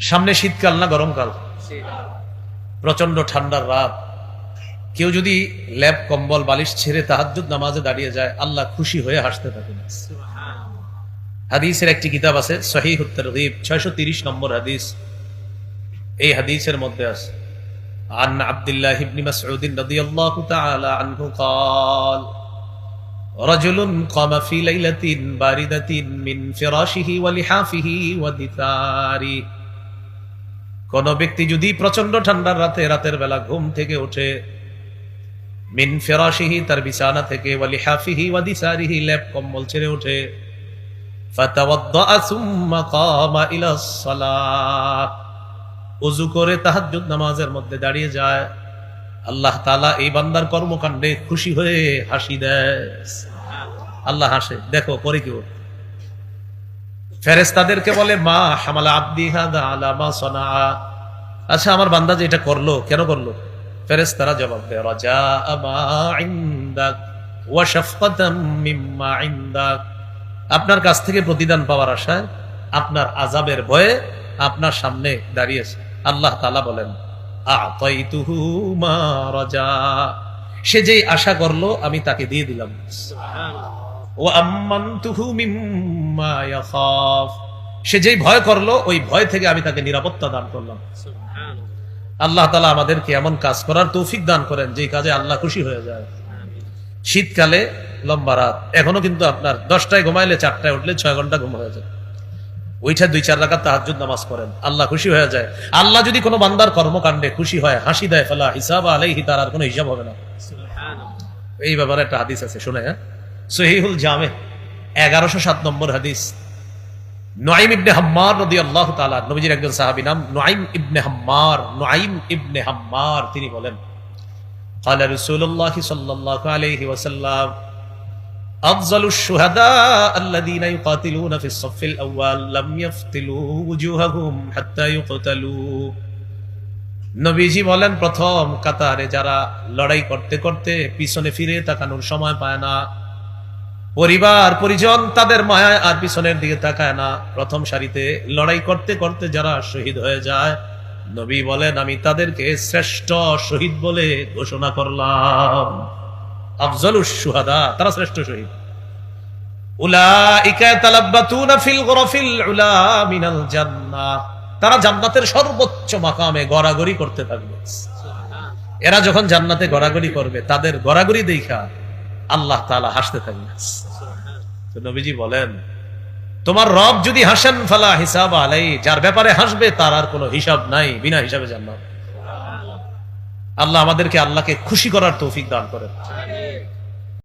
সামনে শীতকাল না গরমকাল প্রচন্ড ঠান্ডার রাত কেউ যদি ল্যাব কম্বল বালিশ ছেড়ে তাহাজ্জুদ নামাজে দাঁড়িয়ে যায় আল্লাহ খুশি হয়ে হাসতে থাকেন হাদিসের একটি কিতাব আছে সহি উত্তরদীপ ছয়শো তিরিশ নম্বর হাদিস এই হাদিসের মধ্যে আছে عن عبد الله بن مسعود رضي الله تعالى عنه قال رجل قام في ليلة باردة من فراشه ولحافه ودثاره কোন ব্যক্তি যদি প্রচণ্ড ঠান্ডার রাতে রাতের বেলা ঘুম থেকে ওঠে, মিন ফেরাশিহি, তার বিছানা থেকে, ওয়ালি হাফিহি, ওয়াদি সারিহি, ল্যাপ কম্বল ছেড়ে ওঠে। ওযু করে তাহাজ্জুদ নামাজের মধ্যে দাঁড়িয়ে যায়। আল্লাহ তাআলা এই বান্দার কর্মকাণ্ডে খুশি হয়ে হাসি দেয়। আল্লাহ হাসে। দেখো, পরে কি ফেরেস্তাদেরকে বলে, মা হামালা আব্দি হাদা আচ্ছা আমার বান্দা যে এটা করল, কেন করল? ফেরেস্তারা জবাব দেয় রাজা আপনার কাছ থেকে প্রতিদান পাওয়ার আশায় আপনার আজাবের ভয়ে আপনার সামনে দাঁড়িয়েছে। আল্লাহ তালা বলেন সে যেই আশা করল, আমি তাকে দিয়ে দিলাম। সে যেই ভয় করল ওই ভয় থেকে আমি তাকে নিরাপত্তা দান করলাম। আল্লাহ তালা আমাদেরকে এমন কাজ করার তৌফিক দান করেন যেই কাজে আল্লাহ খুশি হয়ে যায়। শীতকালে লম্বা রাত এখনও কিন্তু আপনার দশটায় ঘুমাইলে চারটায় উঠলে ছয় ঘণ্টা ঘুম হয়ে যায়। ওইটা দুই চার রাখার তাহাজুদ নামাজ করেন আল্লাহ খুশি হয়ে যায়। আল্লাহ যদি কোনো বান্দার কর্মকাণ্ডে খুশি হয় হাসি দেয় ফেলা হিসাব আলাইহি তার আর কোনো হিসাব হবে না। এই ব্যাপারে একটা হাদিস আছে শুনে হ্যাঁ? সহিহুল জামে এগারোশো সাত নম্বর হাদিস নোয়াইম ইবনে হাম্মার নদী আল্লাহ তালা নবীজির একজন সাহাবী নাম নোয়াইম ইবনে হাম্মার নোয়াইম ইবনে হাম্মার তিনি বলেন قال رسول الله صلى الله عليه وسلم أفضل الشهداء الذين يقاتلون في الصف الأول لم يفتلوا وجوههم حتى يقتلوا নবীজি বলেন প্রথম কাতারে যারা লড়াই করতে করতে পিছনে ফিরে তাকানোর সময় পায় না পরিবার, পরিজন তাদের মায়ায় আর পিছনের দিকে তাকায় না। প্রথম সারিতে লড়াই করতে করতে যারা শহীদ হয়ে যায়, নবী বলেন, আমি তাদেরকে শ্রেষ্ঠ শহীদ বলে ঘোষণা করলাম। আফজলুস সুহাদা তারা শ্রেষ্ঠ শহীদ। তারা জান্নাতের সর্বোচ্চ মাকামে গড়াগড়ি করতে থাকবে। এরা যখন জান্নাতে গড়াগড়ি করবে, তাদের গড়াগড়ি দেখা আল্লাহ তাআলা হাসতে থাকবে। তো নবীজি বলেন, তোমার রব যদি হাসেন, ফালা হিসাব আলাই। যার ব্যাপারে হাসবে, তার আর কোনো হিসাব নাই, বিনা হিসাবে জান্নাত। আল্লাহ আমাদেরকে আল্লাহকে খুশি করার তৌফিক দান করেন।